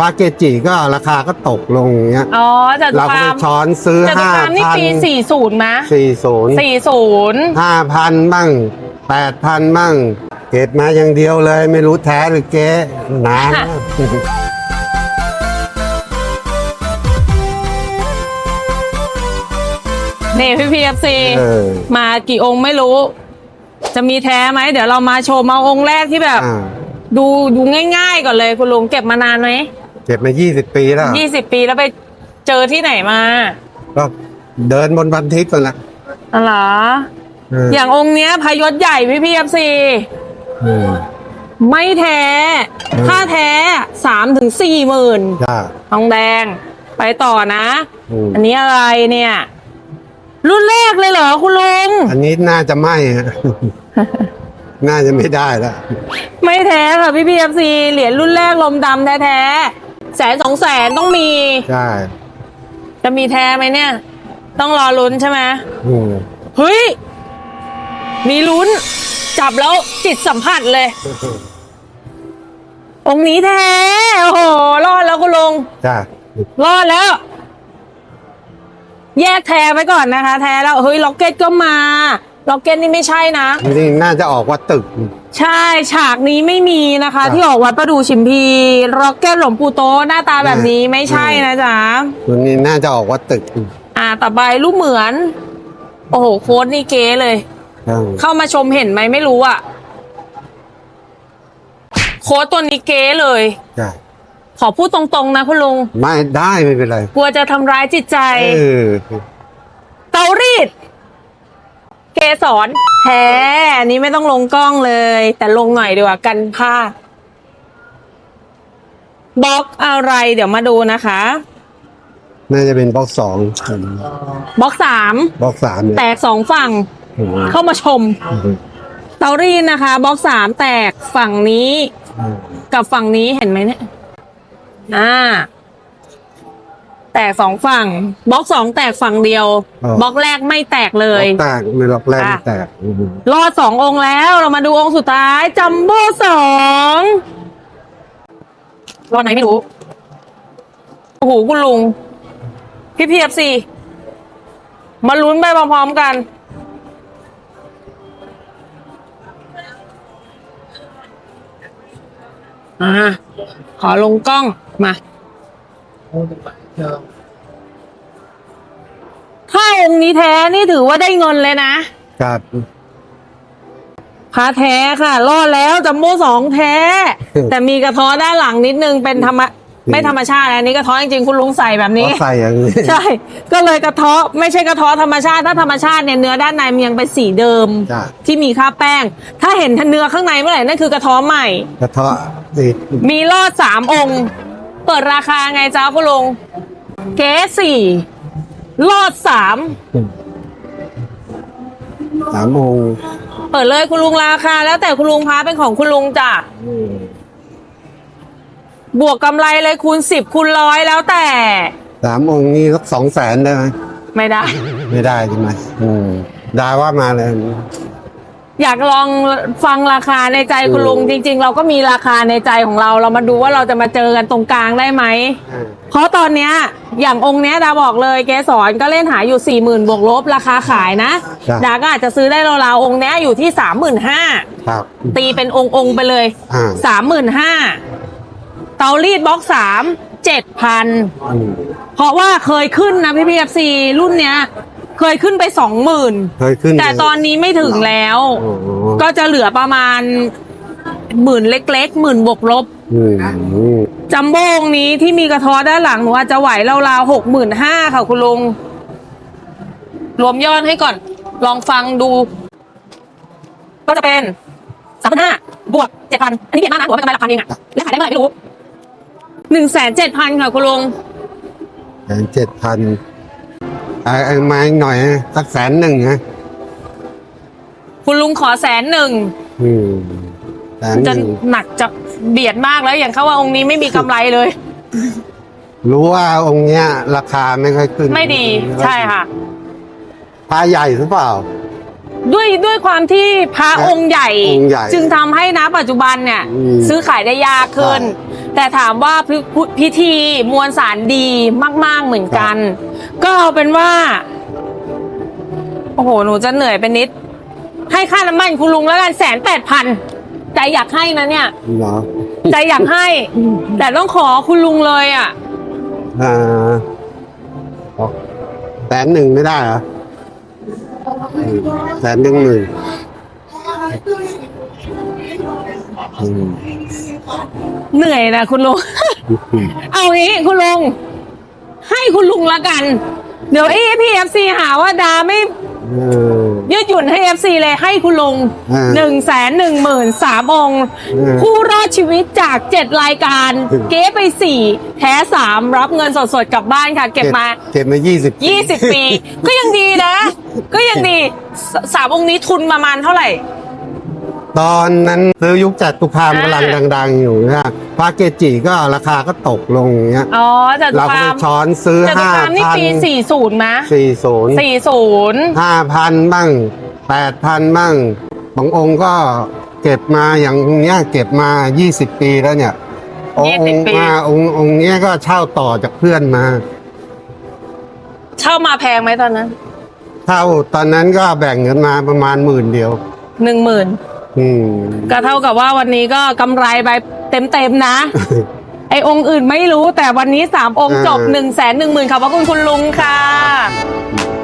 พระเกจิก็ราคาก็ตกลงอย่างเงี้ยอ๋อจัตุเราก็คาไปมช้อนซื้อจัตุห้าคามนี่พันปีสี่ศูนย์มะสี่ศูนย์สี่ศูนย์ห้าพันบ้างแปดพันบ้างเกตมาอย่างเดียวเลย ไม่รู้แท้หรือเก๊นานนี่พี่พีเอฟซีเออมากี่องค์ไม่รู้ จะมีแท้ไหมเดี๋ยวเรามาโชว์มาองค์แรกที่แบบ อ่า ดูดูง่าย ๆ ก่อนเลยคุณลุงเก็บมานานไหม เก็บมายี่สิบปีแล้ว ยี่สิบปีแล้วไปเจอที่ไหนมาก็เดินบนบันทิพย์กันละอ๋อเหรอ เอออย่างองค์เนี้ยพยศใหญ่พี่พีเอฟซีเออ ไม่แท้อืมถ้าแท้สามถึงสี่หมื่นจ้าทองแดง ไปต่อนะ อืม อันนี้อะไรเนี่ย รุ่นแรกเลยเหรอคุณลุง อันนี้น่าจะไม่ฮะ น่าจะไม่ได้แล้ว ไม่แท้ค่ะพี่พีเอฟซีเหรียญรุ่นแรกลมดำแท้ๆ แสนสองแสนต้องมี ใช่จะมีแท้ไหมเนี่ย ต้องรอลุ้นใช่ไหมอืมเฮ้ย มีลุ้น จับแล้วจิตสัมผัสเลย องค์นี้แท้ โอ้โห รอดแล้วคุณลุงจ้ารอดแล้ว แยกแท้ไว้ก่อนนะคะ แท้แล้ว เฮ้ย ล็อกเก็ตก็มา ล็อกเก็ตนี่ไม่ใช่นะ นี่น่าจะออกว่าตึก ใช่ฉากนี้ไม่มีนะคะครับที่ออกวัดประดูชิมพีร็อกเก็ตหลวงปู่โตะหน้าตาแบบนี้ไม่ใช่นะจ๊ะตัวนี้น่าจะออกว่าตึกอ่าต่อไปรูปเหมือน โอ้โหโค้ดนี่เก๋เลยอืมเข้ามาชมเห็นไหมไม่รู้อะโค้ดตัวนี้เก๋เลยจ้าขอพูดตรงๆนะคุณลุง ไม่ได้ไม่เป็นไร กลัวจะทำร้ายจิตใจเออเตารีดเกสรแท้อันนี้ไม่ต้องลงกล้องเลย แต่ลงหน่อยดีกว่ากันพลาดบล็อกอะไร เดี๋ยวมาดูนะคะ น่าจะเป็นบล็อกสองบล็อกสามบล็อกสามเนี่ยแตกสองฝั่งอืมเข้ามาชม เตารีดนะคะบล็อกสามแตกฝั่งนี้อืมกับฝั่งนี้เห็นไหมเนี่ยอ่า แตกสองฝั่งบล็อกสองแตกฝั่งเดียวบล็อกแรกไม่แตกเลบล็อยกแตกไม่บล็อกแรกไม่อะแตกอืมรอดสององค์แล้วเรามาดูองค์สุดท้ายจัมโบ้สองรอดไหนไม่รู้ โอ้โห คุณลุง พี่พีเอฟซีมาลุ้นไปพร้อมๆกัน อ่า ขอลงกล้องมาถ้าองค์นี้แท้นี่ถือว่าได้เงินเลยนะครับ พระแท้ค่ะ รอดแล้วจัมโบ้สองแท้ แต่มีกระท้อด้านหลังนิดนึงเป็นธรรมะไม่ธรรมชาตินะอันนี้กระท้อจริงๆคุณลุงใส่แบบนี้ก็ใส่อย่างนี้ใช่ ก็เลยกระเทาะไม่ใช่กระเทาะธรรมชาติถ้าธรรมชาติเนี่ยเนื้อด้านในมันยังเป็นสีเดิม จ้ะที่มีค่าแป้ง ถ้าเห็นเนื้อข้างในเมื่อไหร่นั่นคือกระเทาะใหม่ กระเทาะติดมีรอดสามองค์ เปิดราคาไงจ้าคุณลุงเก๊สี่รอดสามสามองค์เปิดเลยคุณลุงราคา แล้วแต่คุณลุงพาเป็นของคุณลุงจ้ะอืมบวกกำไรเลยคูณสิบคูณร้อยแล้วแต่สามองค์นี้สักสองแสนได้ไหมไม่ได้ ไม่ได้ใช่ไหมอืมได้ว่ามาเลย อยากลองฟังราคาในใจคุณลุง จริง ๆ เราก็มีราคาในใจของเรา เรามาดูว่าเราจะมาเจอกันตรงกลางได้ไหม เพราะตอนเนี้ยอย่างองค์เนี้ยดาบอกเลยเกสรก็เล่นหาอยู่สี่หมื่นบวกลบราคาขายนะ ครับ ดาก็อาจจะซื้อได้ราวๆองค์เนี้ยอยู่ที่สามหมื่นห้าครับ ตีเป็นองค์องค์ๆไปเลยอ่า สามหมื่นห้าเตารีดบล็อกสามเจ็ดพัน อืม เพราะว่าเคยขึ้นนะพี่พีเอฟซีรุ่นเนี้ย เคยขึ้นไปสองหมื่นเคยขึ้นแต่ตอนนี้ไม่ถึงแล้ว โอ้โหก็จะเหลือประมาณหมื่นเล็กๆหมื่นบวกลบ อืมจัมโบ้องค์นี้ที่มีกระท้อด้านหลังหนูอาจจะไหวราวๆหกหมื่นห้าค่ะคุณลุง รวมยอดให้ก่อน ลองฟังดู ก็จะเป็นสามพันห้าบวกเจ็ดพันอันนี้เบียดมากนะหัวเป็นกำไรหลักพันเองอะแล้วขายได้เมื่อไหร่ไม่รู้หนึ่งแสนเจ็ดพันค่ะคุณลุง แสนเจ็ดพัน เอาเอามาอีกหน่อยนะสักแสนหนึ่งนะคุณลุงขอแสนหนึ่งอืมแสนหจะนึ่งหนักจะเบียดมากแล้วอย่างเขาว่าองค์นี้ไม่มีกำไรเลย รู้ว่าองค์เนี้ย ราคาไม่ค่อยขึ้นไม่ดีใช่ค่ะพาใหญ่หรือเปล่า ด้วยด้วยความที่พระองค์ใหญ่ องค์ใหญ่จึงทำให้นะปัจจุบันเนี่ย อืมซื้อขายได้ยากขึ้น ใช่แต่ถามว่าพิพิธีมวลสารดีมาก ๆเหมือนกัน ก็เอาเป็นว่า โอ้โห หนูจะเหนื่อยเป็นนิด ให้ค่าน้ำมันคุณลุงแล้วกันแสนแปดพันใจอยากให้นะเนี่ย เหรอใจอยากให้ แต่ต้องขอคุณลุงเลยอะ อ่าแสนหนึ่งไม่ได้เหรอแสนหนึ่งหนึ่งอืมเหนื่อยนะคุณลุง เอางี้คุณลุง ให้คุณลุงละกัน เดี๋ยวเอพีเอฟซีหาว่าดาไม่เออ ยืดหยุ่นให้เอฟซีเลยให้คุณลุงอ่าหนึ่งแสนหนึ่งหมื่นสามองค์อืมผู้รอดชีวิตจากเจ็ดรายการ อืม เก๊ไปสี่แท้สามรับเงินสดๆกลับบ้านค่ะ เก็บมา เก็บมายี่สิบยี่สิบปี ก็ยังดีนะ ก็ยังดีสสามองค์นี้ทุนประมาณเท่าไหร่ ตอนนั้นซื้อยุคจัตุคามอ่ากำลังดัง ๆ อยู่นะพระเกจิก็ราคาก็ตกลงอย่างเงี้ยอ๋อจัตุเราก็คาไปมช้อนซื้อจัตุห้าคามนี่พันปีสี่ศูนย์มะสี่ศูนย์สี่ศูนย์ห้าพันบ้างแปดพันบ้างบางองค์ก็เก็บมาอย่างเนี้ยเก็บมายี่สิบปีแล้วเนี่ยองค์องค์มาองค์องค์เนี้ยก็เช่าต่อจากเพื่อนมาเช่ามาแพงไหมตอนนั้น เช่าตอนนั้นก็แบ่งเงินมาประมาณหมื่นเดียวหนึ่งหมื่น อืมก็เท่ากับว่าวันนี้ก็กำไรไปเต็มๆนะ ไอองค์อื่นไม่รู้แต่วันนี้สามองค์จบอ่าหนึ่งแสนหนึ่งหมื่นขอบพระคุณคุณลุงค่ะอืม